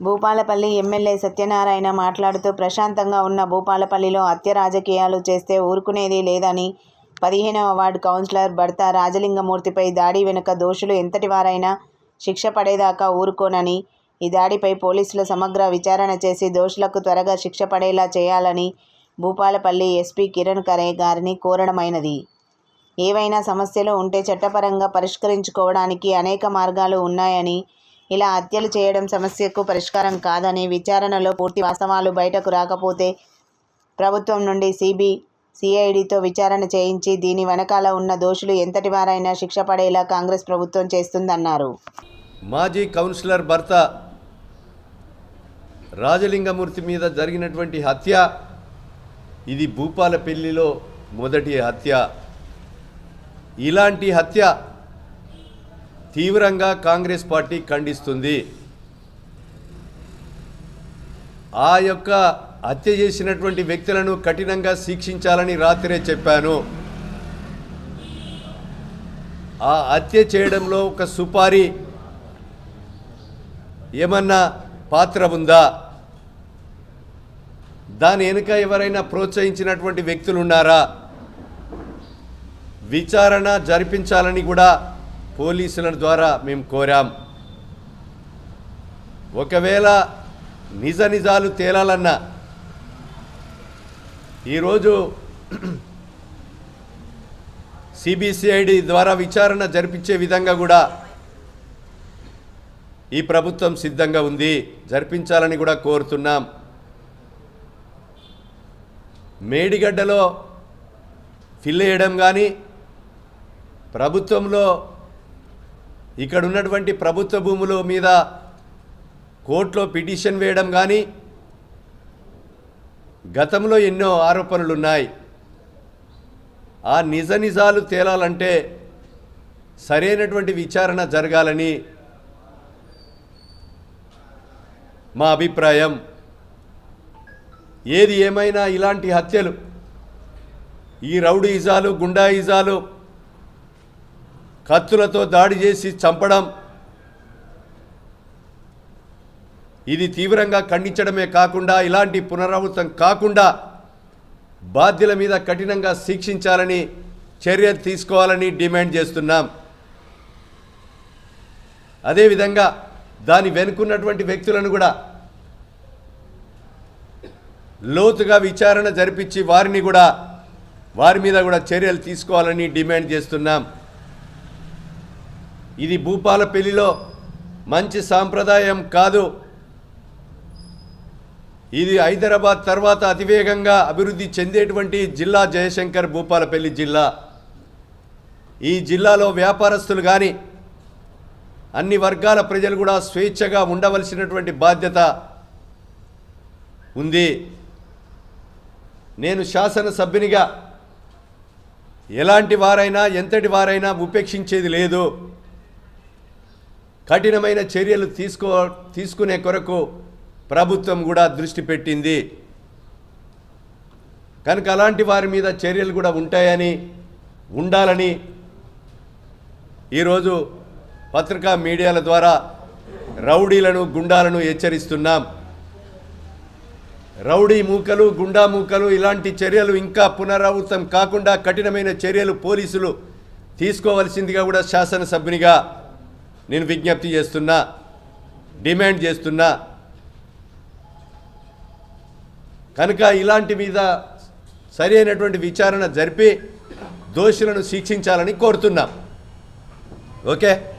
Bhupalpally MLA Satyanarayana మాట్లాడుతూ ప్రశాంతంగా ఉన్న భూపాలపల్లిలో హత్య రాజకీయాలు చేస్తే ఊరుకునేది లేదని పదిహేనవ వార్డు కౌన్సిలర్ భర్త రాజలింగమూర్తిపై దాడి వెనుక దోషులు ఎంతటి వారైనా శిక్ష పడేదాకా ఊరుకోనని ఈ దాడిపై పోలీసులు సమగ్ర విచారణ చేసి దోషులకు త్వరగా శిక్ష పడేలా చేయాలని భూపాలపల్లి ఎస్పీ కిరణ్ ఖరే గారిని కోరడమైనది. ఏవైనా సమస్యలు ఉంటే చట్టపరంగా పరిష్కరించుకోవడానికి అనేక మార్గాలు ఉన్నాయని ఇలా హత్యలు చేయడం సమస్యకు పరిష్కారం కాదని విచారణలో పూర్తి వాస్తవాలు బయటకు రాకపోతే ప్రభుత్వం నుండి సిబి సిఐడితో విచారణ చేయించి దీని వెనకాల ఉన్న దోషులు ఎంతటి వారైనా శిక్ష పడేలా కాంగ్రెస్ ప్రభుత్వం చేస్తుందన్నారు. మాజీ కౌన్సిలర్ భర్త రాజలింగమూర్తి మీద జరిగినటువంటి హత్య ఇది భూపాలపల్లిలో మొదటి హత్య. ఇలాంటి హత్య తీవ్రంగా కాంగ్రెస్ పార్టీ ఖండిస్తుంది. ఆ యొక్క హత్య చేసినటువంటి వ్యక్తులను కఠినంగా శిక్షించాలని రాత్రే చెప్పాను. ఆ హత్య చేయడంలో ఒక సుపారీ ఏమన్నా పాత్ర ఉందా? దాని వెనుక ఎవరైనా ప్రోత్సహించినటువంటి వ్యక్తులు ఉన్నారా? విచారణ జరిపించాలని కూడా పోలీసుల ద్వారా మేము కోరాం. ఒకవేళ నిజ నిజాలు తేలాలన్నా ఈరోజు సిబిసిఐడి ద్వారా విచారణ జరిపించే విధంగా కూడా ఈ ప్రభుత్వం సిద్ధంగా ఉంది. జరిపించాలని కూడా కోరుతున్నాం. మేడిగడ్డలో ఫిల్ వేయడం కానీ ప్రభుత్వంలో ఇక్కడ ఉన్నటువంటి ప్రభుత్వ భూముల మీద కోర్టులో పిటిషన్ వేయడం కానీ గతంలో ఎన్నో ఆరోపణలు ఉన్నాయి ఆ నిజ నిజాలు తేలాలంటే సరైనటువంటి విచారణ జరగాలని మా అభిప్రాయం. ఏది ఏమైనా ఇలాంటి హత్యలు ఈ రౌడీజాలు గుండాయిజాలు కత్తులతో దాడి చేసి చంపడం. ఇది తీవ్రంగా ఖండించడమే కాకుండా ఇలాంటి పునరావృతం కాకుండా బాధ్యుల మీద కఠినంగా శిక్షించాలని చర్యలు తీసుకోవాలని డిమాండ్ చేస్తున్నాం. అదేవిధంగా దాని వెనుకున్నటువంటి వ్యక్తులను కూడా లోతుగా విచారణ జరిపించి వారిని కూడా వారి మీద కూడా చర్యలు తీసుకోవాలని డిమాండ్ చేస్తున్నాం. ఇది భూపాలపల్లిలో మంచి సాంప్రదాయం కాదు. ఇది హైదరాబాద్ తర్వాత అతివేగంగా అభివృద్ధి చెందేటువంటి జిల్లా జయశంకర్ భూపాలపల్లి జిల్లా. ఈ జిల్లాలో వ్యాపారస్తులు కానీ అన్ని వర్గాల ప్రజలు కూడా స్వేచ్ఛగా ఉండవలసినటువంటి బాధ్యత ఉంది. నేను శాసనసభ్యునిగా ఎలాంటి వారైనా ఎంతటి వారైనా ఉపేక్షించేది లేదు. కఠినమైన చర్యలు తీసుకో తీసుకునే కొరకు ప్రభుత్వం కూడా దృష్టి పెట్టింది. కనుక అలాంటి వారి మీద చర్యలు కూడా ఉంటాయని ఉండాలని ఈరోజు పత్రికా మీడియాల ద్వారా రౌడీలను గుండాలను హెచ్చరిస్తున్నాం. రౌడీ మూకలు గుండా మూకలు ఇలాంటి చర్యలు ఇంకా పునరావృతం కాకుండా కఠినమైన చర్యలు పోలీసులు తీసుకోవలసిందిగా కూడా శాసనసభ్యునిగా నేను విజ్ఞప్తి చేస్తున్నా డిమాండ్ చేస్తున్నా. కనుక ఇలాంటి మీద సరైనటువంటి విచారణ జరిపి దోషులను శిక్షించాలని కోరుతున్నాం. ఓకే?